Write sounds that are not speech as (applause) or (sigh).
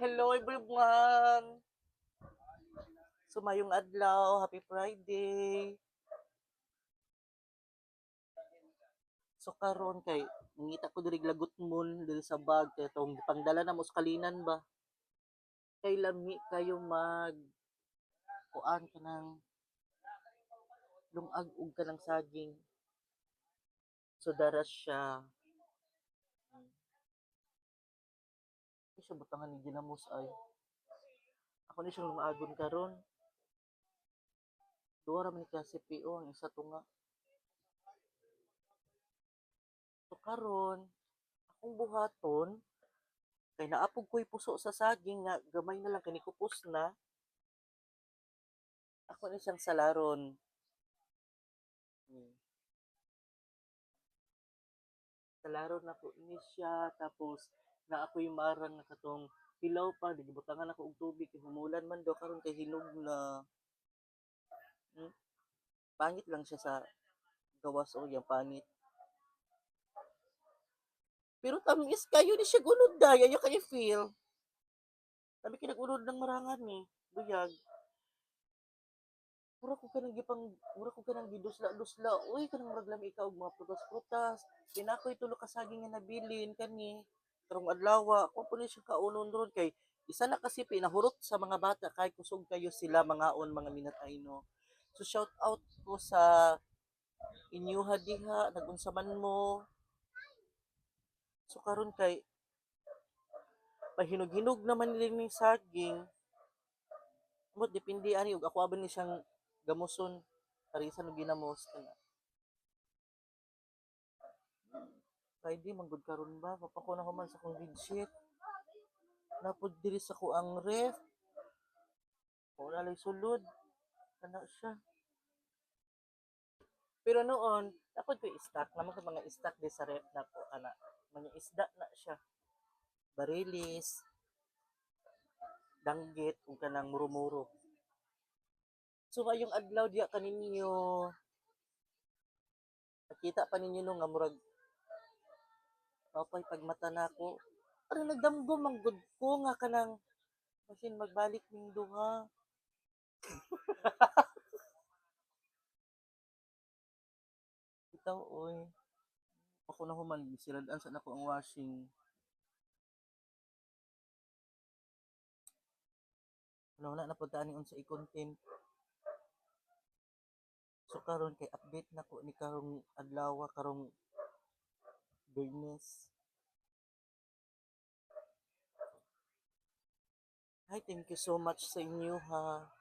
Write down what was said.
Hello everyone! Sumayong adlaw, happy Friday. So karon kay ngita ko diri lagot mo diri sa bag kay tong pangdala na mo sa kalinan ba. Kay lami kayo mag kuan ka ng lungag ug ka ng saging. So daras siya. Siya butangan ni ginamos ay. Ako ni siyang lumaagon karon. Duwa ra man ni klase PO ang isa to nga. So karon, akong buhaton kay naapog ko'y puso sa saging nga gamay na lang kani kupos na. Ako ni siyang salaron. Hmm. Salaron na po ni siya tapos na ako yung marang na katong hilaw pa di gibutangan ako og tubig kay humulan man daw karon kay hinog na. Hmm? Pangit lang siya sa gawas o yung pangit. Pero tamis kayo ni siya gunod day, ayo kayo feel. Sabi kinagunod ng marangan ni, buyag. Mura ko kanang gipang, mura ko kanang gidusla-dusla. Uy, kanang maglami ikaw og mga prutas-prutas. Pinakoy tulo ka saging nga nabilin kani. Karong adlaw, ako po ni siya kaunon ron kay isa na kasi pinahurot sa mga bata kay kusog kayo sila mga on mga minatayno. So shout out ko sa inyuha diha, nagunsa man mo, So karon kay pahinog-hinog naman nila ni saging. Mo depende ani ug ako aban ni siyang gamuson tarisan og ginamos kana. Kay di manggod karon ba papako na human sa kong bedsheet. Napod diri sa ko ang ref. Wala lay sulod. Kana siya. Pero noon, dapat ko i-stack naman sa mga i-stack di sa ref na ko ana mga isda na siya. Barilis, danggit, kung kanang murumuro. So ngayong adlaw diya kaninyo, nakita pa ninyo no nga murag Papay pagmata na ko. Ano nagdamgo manggod ko nga kanang masin magbalik ning duha. (laughs) Itaw oy. Ako na human siladaan sa nako ang washing. Wala na pud ani unsa i-content. So karon kay update na ko ni karong adlaw karong Bernes. Hi, thank you so much sa inyo ha.